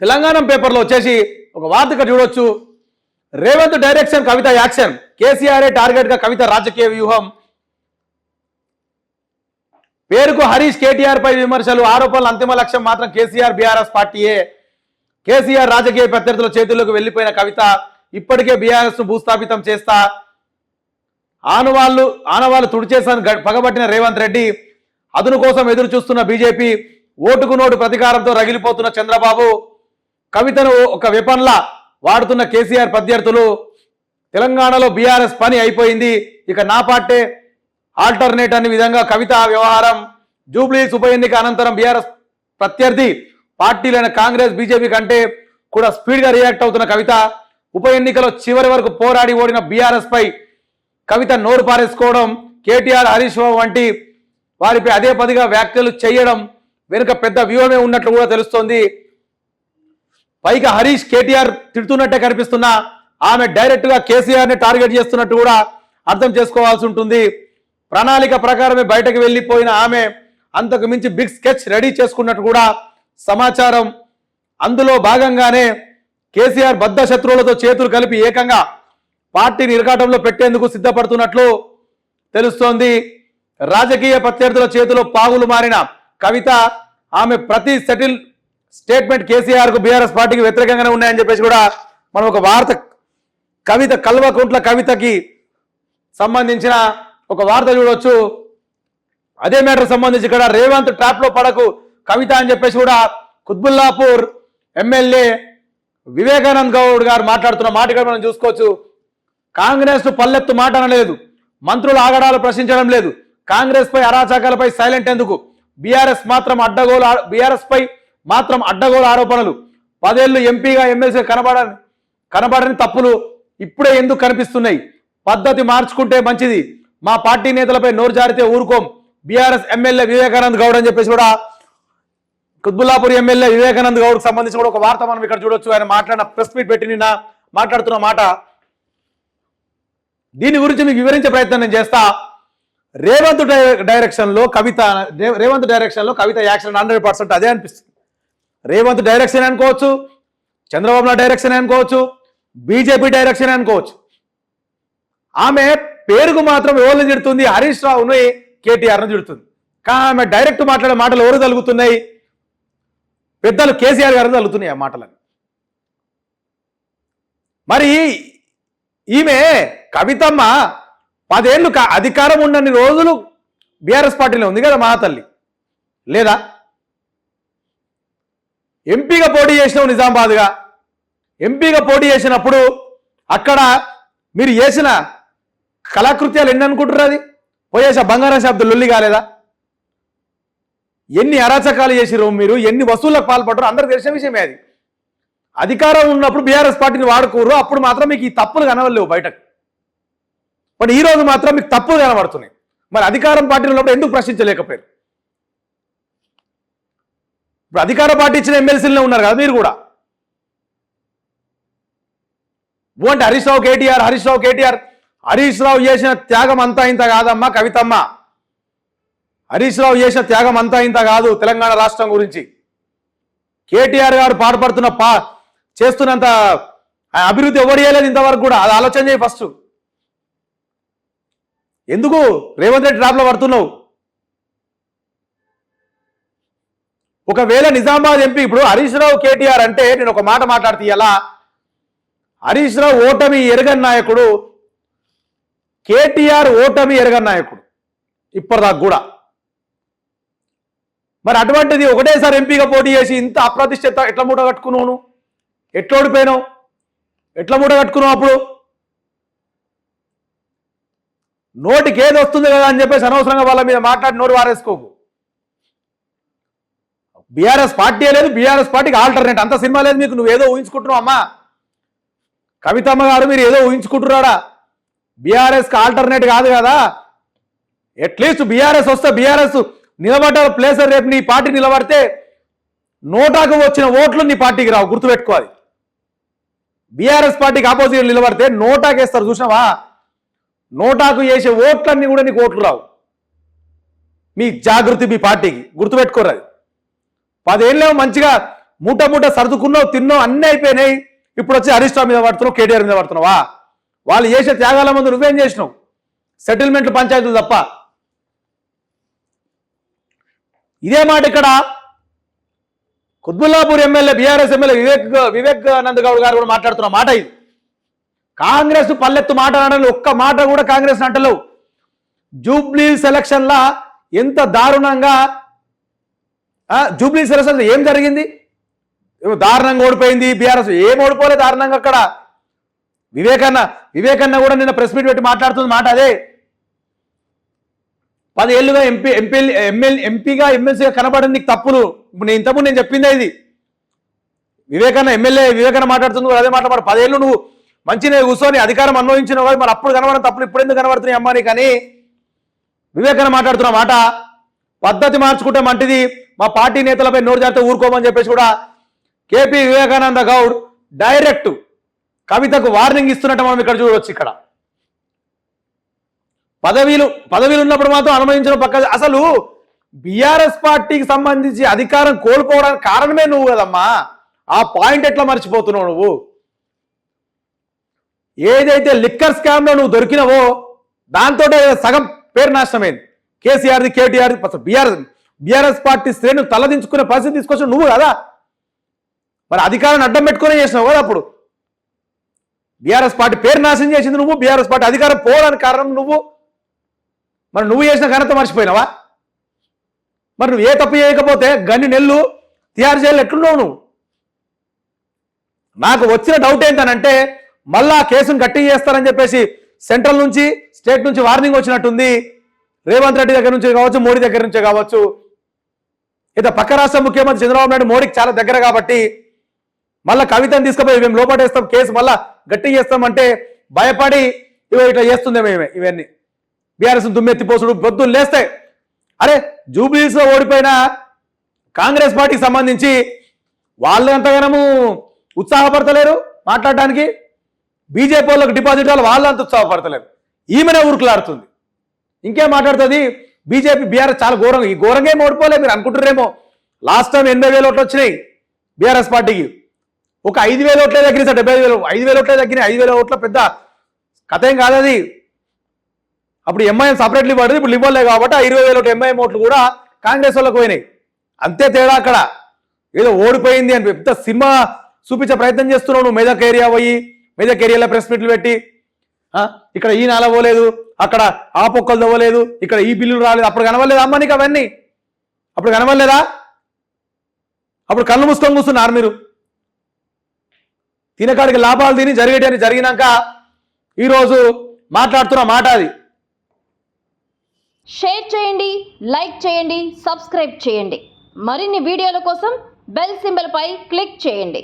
తెలంగాణ పేపర్లో వచ్చేసి ఒక వార్త చూడొచ్చు. Revanth direction Kavitha action. KCR టార్గెట్గా కవిత రాజకీయ వ్యూహం. పేరుకు హరీష్ కేటీఆర్ పై విమర్శలు ఆరోపణలు అంతిమ లక్ష్యం మాత్రం కేసీఆర్ బీఆర్ఎస్ పార్టీయే. కేసీఆర్ రాజకీయ ప్రత్యర్థుల చేతుల్లోకి వెళ్ళిపోయిన కవిత ఇప్పటికే బీఆర్ఎస్ను భూస్థాపితం చేస్తా. ఆనవాళ్ళు ఆనవాళ్ళు తుడిచేసాను పగబట్టిన రేవంత్ రెడ్డి. అదును కోసం ఎదురు చూస్తున్న బీజేపీ ఓటుకు నోటు ప్రతీకారంతో రగిలిపోతున్న చంద్రబాబు. కవితను ఒక వెపన్లా వాడుతున్న కేసీఆర్ ప్రత్యర్థులు తెలంగాణలో బీఆర్ఎస్ పని అయిపోయింది ఇక నా పార్టే ఆల్టర్నేట్ అనే విధంగా కవిత వ్యవహారం జూబ్లీస్ ఉప ఎన్నిక అనంతరం బీఆర్ఎస్ ప్రత్యర్థి పార్టీలైన కాంగ్రెస్ బీజేపీ కంటే కూడా స్పీడ్గా రియాక్ట్ అవుతున్న కవిత ఉప ఎన్నికలో చివరి వరకు పోరాడి ఓడిన బీఆర్ఎస్పై కవిత నోరు పారేసుకోవడం కేటీఆర్ హరీష్ రావు వంటి వారిపై అదే పదిగా వ్యాఖ్యలు చేయడం వెనుక పెద్ద వ్యూహమే ఉన్నట్లు కూడా తెలుస్తోంది. పైగా హరీష్ కేటీఆర్ తిడుతున్నట్టే కనిపిస్తున్నా. ఆమె డైరెక్ట్గా కేసీఆర్ని టార్గెట్ చేస్తున్నట్టు కూడా అర్థం చేసుకోవాల్సి ఉంటుంది. ప్రణాళిక ప్రకారమే బయటకు వెళ్ళిపోయిన ఆమె అంతకు మించి బిగ్ స్కెచ్ రెడీ చేసుకున్నట్టు కూడా సమాచారం. అందులో భాగంగానే కేసీఆర్ బద్ధ శత్రువులతో చేతులు కలిపి ఏకంగా పార్టీని ఇరకాటంలో పెట్టేందుకు సిద్ధపడుతున్నట్లు తెలుస్తోంది. రాజకీయ ప్రత్యర్థుల చేతిలో పాగులు మారిన కవిత ఆమె ప్రతి సెటిల్ స్టేట్మెంట్ కేసీఆర్కు బీఆర్ఎస్ పార్టీకి వ్యతిరేకంగానే ఉన్నాయని చెప్పేసి కూడా మనం ఒక వార్త కవిత కల్వకుంట్ల కవితకి సంబంధించిన ఒక వార్త చూడవచ్చు అదే మ్యాటర్ సంబంధించి ఇక్కడ రేవంత్ ట్రాప్లో పడకు కవిత అని చెప్పేసి కూడా కుత్బుల్లాపూర్ ఎమ్మెల్యే వివేకానంద్ గౌడ్ గారు మాట్లాడుతున్న మాట ఇక్కడ మనం చూసుకోవచ్చు. కాంగ్రెస్ పల్లెత్తు మాట అనలేదు. మంత్రుల ఆగడాలు ప్రశ్నించడం లేదు. కాంగ్రెస్ పై అరాచకాలపై సైలెంట్ ఎందుకు? బీఆర్ఎస్ మాత్రం అడ్డగోలు బీఆర్ఎస్ పై మాత్రం అడ్డగోలు ఆరోపణలు. పదేళ్ళు ఎంపీగా ఎమ్మెల్సీ కనబడని కనబడని తప్పులు ఇప్పుడే ఎందుకు కనిపిస్తున్నాయి? పద్ధతి మార్చుకుంటే మంచిది. మా పార్టీ నేతలపై నోరు జారితే ఊరుకోం. బీఆర్ఎస్ ఎమ్మెల్యే వివేకానంద్ గౌడ్ అని చెప్పేసి కూడా కుత్బుల్లాపూర్ ఎమ్మెల్యే వివేకానంద్ గౌడ్కి సంబంధించి కూడా ఒక వార్త మనం ఇక్కడ చూడొచ్చు. ఆయన మాట్లాడిన ప్రెస్ మీట్ పెట్టి నిన్న మాట్లాడుతున్న మాట. దీని గురించి మీకు వివరించే ప్రయత్నం నేను చేస్తా. రేవంత్ డై- డైరెక్షన్లో కవిత రేవంత్ డైరెక్షన్లో కవిత యాక్షన్ హండ్రెడ్ పర్సెంట్ అదే అనిపిస్తుంది. రేవంత్ డైరెక్షన్ అనుకోవచ్చు చంద్రబాబు నాయుడు డైరెక్షన్ అనుకోవచ్చు బీజేపీ డైరెక్షన్ అనుకోవచ్చు. ఆమె పేరుకు మాత్రం ఎవరిని తిడుతుంది? హరీష్ రావుని కేటీఆర్ను తిడుతుంది. కానీ ఆమె డైరెక్ట్ మాట్లాడే మాటలు ఎవరు తలుగుతున్నాయి? పెద్దలు కేసీఆర్ గారు తలుగుతున్నాయి ఆ మాటలని. మరి ఈమె కవితమ్మ పదేళ్ళు అధికారం ఉండని రోజులు బీఆర్ఎస్ పార్టీలో ఉంది కదా మా తల్లి లేదా? ఎంపీగా పోటీ చేసినావు నిజామాబాద్గా. ఎంపీగా పోటీ చేసినప్పుడు అక్కడ మీరు చేసిన కళాకృత్యాలు ఎన్ని అనుకుంటారు అది? పోయేసా బంగారం శాబ్దం లొల్లి కాలేదా? ఎన్ని అరాచకాలు చేసిరు మీరు? ఎన్ని వసూళ్ళకు పాల్పడరు అందరికి తెలిసిన విషయమే అది. అధికారం ఉన్నప్పుడు బీఆర్ఎస్ పార్టీని వాడుకోరు. అప్పుడు మాత్రం మీకు ఈ తప్పులు కనవలేవు బయటకు. బట్ ఈ రోజు మాత్రం మీకు తప్పులు కనబడుతున్నాయి. మరి అధికారం పార్టీలో ఉన్నప్పుడు ఎందుకు ప్రశ్నించలేకపోయారు? ఇప్పుడు అధికార పార్టీ ఇచ్చిన ఎమ్మెల్సీలనే ఉన్నారు కదా మీరు కూడా. ఓ అంటే హరీష్ రావు కేటీఆర్ హరీష్ రావు కేటీఆర్ హరీష్ రావు చేసిన త్యాగం అంతా ఇంత కాదమ్మా కవితమ్మ. హరీష్ రావు చేసిన త్యాగం అంతా ఇంత కాదు తెలంగాణ రాష్ట్రం గురించి. కేటీఆర్ గారు పాటుపడుతున్న పా చేస్తున్నంత ఆ అభివృద్ధి ఎవరు చేయలేదు ఇంతవరకు కూడా. అది ఆలోచన చేయి ఫస్ట్. ఎందుకు రేవంత్ రెడ్డి ట్రాప్లో పడుతున్నావు? ఒకవేళ నిజామాబాద్ ఎంపీ ఇప్పుడు హరీష్ రావు కేటీఆర్ అంటే నేను ఒక మాట మాట్లాడితే ఎలా? హరీష్ రావు ఓటమి ఎరగని నాయకుడు కేటీఆర్ ఓటమి ఎరగని నాయకుడు ఇప్పటిదాకా కూడా. మరి అటువంటిది ఒకటేసారి ఎంపీగా పోటీ చేసి ఇంత అప్రతిష్ఠత ఎట్లా మూట కట్టుకున్నావు ఎట్లా ఓడిపోయినావు? ఎట్లా మూట కట్టుకున్నావు అప్పుడు? నోటికి ఏది వస్తుంది కదా అని చెప్పేసి అనవసరంగా వాళ్ళ మీద మాట్లాడి నోరు వారేసుకోకు. బీఆర్ఎస్ పార్టీ లేదు బీఆర్ఎస్ పార్టీకి ఆల్టర్నేట్ అంత సినిమా లేదు మీకు నువ్వు ఏదో ఊహించుకుంటున్నావు అమ్మా. కవితమ్మ గారు మీరు ఏదో ఊహించుకుంటున్నారా? బీఆర్ఎస్కి ఆల్టర్నేట్ కాదు కదా. అట్లీస్ట్ బీఆర్ఎస్ వస్తే బీఆర్ఎస్ నిలబడ్డ ప్లేస్ రేపు నీ పార్టీ నిలబడితే నోటాకు వచ్చిన ఓట్లు నీ పార్టీకి రావు గుర్తుపెట్టుకోవాలి బీఆర్ఎస్ పార్టీకి ఆపోజిట్ నిలబడితే నోటాకు వేస్తారు చూసినావా? నోటాకు వేసే ఓట్లన్నీ కూడా నీకు ఓట్లు రావు. మీ జాగృతి మీ పార్టీకి గుర్తుపెట్టుకోరు అది. పదేళ్ళేమో మంచిగా మూట మూట సర్దుకున్నావు తిన్నావు అన్నీ అయిపోయినాయి. ఇప్పుడు వచ్చి హరీష్ రావు మీద పడుతున్నావు కేటీఆర్ మీద పడుతున్నావా? వాళ్ళు చేసే త్యాగాల ముందు నువ్వేం చేసినావు? సెటిల్మెంట్లు పంచాయతీలు తప్ప. ఇదే మాట ఇక్కడ Quthbullapur MLA BRS MLA Vivek Vivekanand Goud గారు కూడా మాట్లాడుతున్న మాట ఇది. కాంగ్రెస్ పల్లెత్తు మాట అనడం ఒక్క మాట కూడా కాంగ్రెస్ అంటలేవు. జూబ్లీ సెలక్షన్లా ఎంత దారుణంగా ఆ, జూబ్లీ సెలక్షన్ ఏం జరిగింది? దారుణంగా ఓడిపోయింది బీఆర్ఎస్. ఏం ఓడిపోలే దారుణంగా అక్కడ? వివేకన్న వివేకన్న కూడా నిన్న ప్రెస్ మీట్ పెట్టి మాట్లాడుతుంది మాట అదే. పదేళ్ళుగా ఎంపీ ఎంపీ ఎమ్మెల్యే ఎంపీగా ఎమ్మెల్సీగా కనబడింది నీకు తప్పులు. ఇప్పుడు నేను ఇంతకుముందు నేను చెప్పిందే ఇది. వివేకన్న ఎమ్మెల్యే వివేకన్న మాట్లాడుతుంది కూడా అదే మాట్లాడు పదేళ్ళు నువ్వు మంచిగా కూర్చొని అధికారం అనుభవించిన వాడు మరి అప్పుడు కనబడిన తప్పులు ఇప్పుడు ఎందుకు కనబడుతున్నాయి అమ్మా కానీ వివేకన్న మాట్లాడుతున్న మాట పద్ధతి మార్చుకుంటే మంటిది. మా పార్టీ నేతలపై నోరు జాగ్రత్త ఊరుకోమని చెప్పేసి కూడా కేపీ వివేకానంద గౌడ్ డైరెక్ట్ కవితకు వార్నింగ్ ఇస్తున్నట్టు మనం ఇక్కడ చూడవచ్చు ఇక్కడ. పదవీలు పదవీలు ఉన్నప్పుడు మాత్రం అనుమతించడం పక్క అసలు బీఆర్ఎస్ పార్టీకి సంబంధించి అధికారం కోల్పోవడానికి కారణమే నువ్వు కదమ్మా. ఆ పాయింట్ ఎట్లా మర్చిపోతున్నావు నువ్వు? ఏదైతే లిక్కర్ స్కామ్లో నువ్వు దొరికినవో దాంతో సగం పేరు నాశనమైంది. కేసీఆర్ది కేటీఆర్ది బీఆర్ఎస్ బీఆర్ఎస్ పార్టీ శ్రేణులు తలదించుకునే పరిస్థితి తీసుకొచ్చిన నువ్వు కదా. మరి అధికారాన్ని అడ్డం పెట్టుకునే చేసినావు కదా అప్పుడు. బీఆర్ఎస్ పార్టీ పేరు నాశనం చేసింది నువ్వు బీఆర్ఎస్ పార్టీ అధికారం పోవడానికి కారణం నువ్వు. మరి నువ్వు చేసిన ఘనత మర్చిపోయినావా? మరి నువ్వు ఏ తప్పు చేయకపోతే గన్ని నెల్లు తయారు చేయాలి ఎట్లున్నావు నువ్వు? నాకు వచ్చిన డౌట్ ఏంటనంటే మళ్ళా ఆ కేసును గట్టి చేస్తారని చెప్పేసి సెంట్రల్ నుంచి స్టేట్ నుంచి వార్నింగ్ వచ్చినట్టుంది. రేవంత్ రెడ్డి దగ్గర నుంచి కావచ్చు మోడీ దగ్గర నుంచి కావచ్చు. ఇక పక్క రాష్ట్ర ముఖ్యమంత్రి చంద్రబాబు నాయుడు మోడీకి చాలా దగ్గర కాబట్టి మళ్ళా కవితను తీసుకుపోయి మేము లోపటేస్తాం కేసు మళ్ళా గట్టి చేస్తామంటే భయపడి ఇవి ఇట్లా చేస్తుందేమో మేమే ఇవన్నీ. బీఆర్ఎస్ దుమ్మెత్తిపోసుడు పొద్దున్న లేస్తే అరే జూబ్లీస్లో ఓడిపోయిన కాంగ్రెస్ పార్టీకి సంబంధించి వాళ్ళు ఎంతగానము ఉత్సాహపడతలేరు మాట్లాడడానికి? బీజేపీ వాళ్ళకి డిపాజిట్ వాళ్ళు వాళ్ళు అంత ఉత్సాహపడతలేరు. ఈమెనే ఊరుకులాడుతుంది ఇంకేం మాట్లాడుతుంది? బీజేపీ బీఆర్ఎస్ చాలా ఘోరంగా ఈ ఘోరంగా ఏమి ఓడిపోలే మీరు అనుకుంటారేమో లాస్ట్ టైం ఎనభై వేల ఓట్లు వచ్చినాయి బీఆర్ఎస్ పార్టీకి. ఒక ఐదు వేల ఓట్లే తగ్గినాయి సార్ డెబ్బై వేలు. ఐదు వేల ఓట్లే తగ్గినాయి ఐదు వేల ఓట్ల పెద్ద కథ ఏం కాదు అది. అప్పుడు ఎంఐఎం సపరేట్లీ పడింది ఇప్పుడు ఇవ్వలే కాబట్టి ఆ ఇరవై వేల ఓట్లు ఎంఐఎం ఓట్లు కూడా కాంగ్రెస్ వాళ్ళకి పోయినాయి. అంతే తేడా అక్కడ. ఏదో ఓడిపోయింది అని పెద్ద సినిమా చూపించే ప్రయత్నం చేస్తున్నావు నువ్వు మెదక్ ఏరియా పోయి మెదక్ ఏరియాలో ప్రెస్ మీట్లు పెట్టి. ఇక్కడ ఈ నెల పోలేదు అక్కడ ఆ పొక్కలు తవ్వలేదు ఇక్కడ ఈ బిల్లులు రాలేదు. అప్పుడు కనవలేదా అమ్మ నీకు అవన్నీ? అప్పుడు కనవలేదా అప్పుడు కళ్ళు మూసుకొని కూర్చున్నారు మీరు. తినకాడికి లాభాలు తిని జరిగేటని జరిగినాక ఈరోజు మాట్లాడుతున్న మాట అది. షేర్ చేయండి లైక్ చేయండి సబ్స్క్రైబ్ చేయండి. మరిన్ని వీడియోల కోసం బెల్ సింబల్పై క్లిక్ చేయండి.